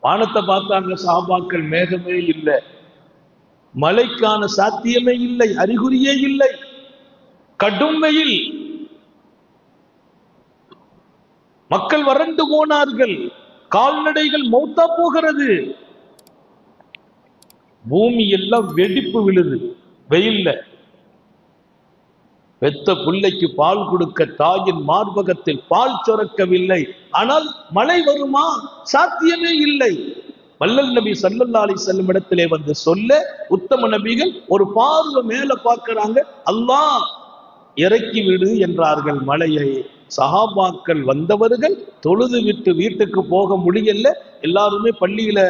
வானத்தை பார்த்தாங்க சாபாக்கள் மேகமே இல்லை. மழைக்கான சாத்தியமே இல்லை அறிகுறியே இல்லை. கடும் வெயில் மக்கள் வறண்டு போனார்கள். கால்நடைகள் மௌத்தா போகிறது. பூமி எல்லாம் வெடிப்பு விழுது. வெயில்ல பெத்த பிள்ளைக்கு பால் கொடுக்க தாயின் மார்பகத்தில் பால் சுரக்கவில்லை. ஆனால் மழை வருமா? சாத்தியமே இல்லை. வல்லல் நபி சல்லல்லா அலி செல்லும் இடத்திலே வந்து சொல்ல உத்தம நபிகள் ஒரு பார்வை மேல பார்க்கிறாங்க. அல்லாஹ் இறக்கி விடு என்றார்கள் மலையை சஹாபாக்கள் வந்தவர்கள் தொழுது விட்டு வீட்டுக்கு போக முடியல. எல்லாருமே பள்ளியில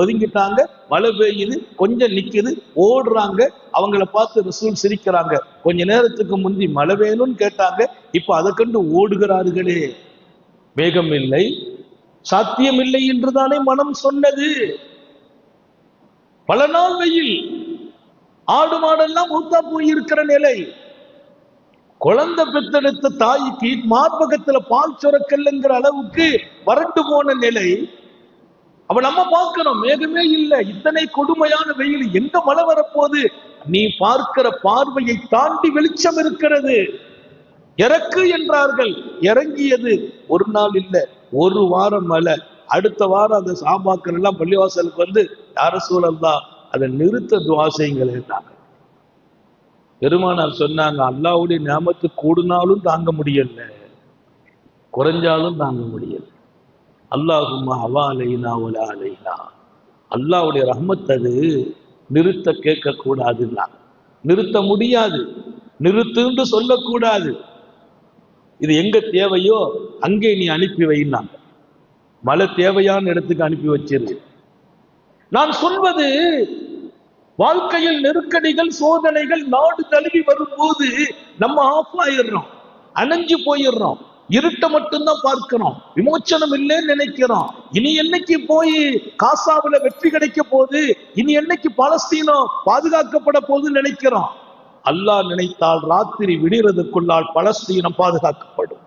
ஒதுங்கிட்டாங்க. மழை பெய்யுது கொஞ்சம் நிக்குது ஓடுறாங்க அவங்கள பார்த்து ரசூல் சிரிக்கிறாங்க. கொஞ்ச நேரத்துக்கு முந்தி மழை வேணும்னு கேட்டாங்க இப்ப அதை கண்டு ஓடுகிறார்களே. வேகம் இல்லை சாத்தியம் இல்லை என்றுதானே மனம் சொன்னது. பல நாள் வெயில் ஆடு மாடெல்லாம் ஊத்தா போயிருக்கிற நிலை. குழந்தை பெத்தெடுத்த தாய்க்கு மார்பகத்துல பால் சுரக்கல்ங்கிற அளவுக்கு வறண்டு போன நிலை. அவ நம்ம பார்க்கிறோம் மேகமே இல்லை. இத்தனை கொடுமையான வெயில் எங்க மழை வரப்போகுது? நீ பார்க்கிற பார்வையை தாண்டி வெளிச்சம் இருக்கிறது. இறக்கு என்றார்கள். இறங்கியது ஒரு நாள் இல்ல ஒரு வாரம் மழை. அடுத்த வாரம் அந்த சாபாக்கள் எல்லாம் பள்ளிவாசலுக்கு வந்து யார சூழல்தான் அதை நிறுத்த துவாசைங்கள் என்றாங்க. பெருமானார் சொன்னாங்க அல்லாவுடைய ஞாபகத்து கூடுனாலும் தாங்க முடியல. குறைஞ்சாலும் தாங்க முடியல. அல்லாஹும்மா அவா அலைனா ஒலா அலைனா. அல்லாவுடைய ரஹ்மத் அது நிறுத்த கேட்கக்கூடாதுன்னா. நிறுத்த முடியாது. நிறுத்துன்னு சொல்லக்கூடாது. இது எங்க தேவையோ அங்கே நீ அனுப்பி வைனாங்க மழை தேவையான இடத்துக்கு அனுப்பி வச்சிரு. நான் சொல்வது வாழ்க்கையில் நெருக்கடிகள் சோதனைகள் நாடு தழுவி வரும்போது நம்ம ஆஃப் ஆயிடுறோம். அணைஞ்சு போயிடுறோம். இருட்டை மட்டும்தான் பார்க்கிறோம். விமோச்சனம் இல்லைன்னு நினைக்கிறோம். இனி என்னைக்கு போய் காசாவுல வெற்றி கிடைக்க போகுது? இனி என்னைக்கு பாலஸ்தீனம் பாதுகாக்கப்பட போகுதுன்னு நினைக்கிறோம். அல்லாஹ் நினைத்தால் ராத்திரி விடுறதுக்குள்ளால் பலஸ்தீனம் பாதுகாக்கப்படும்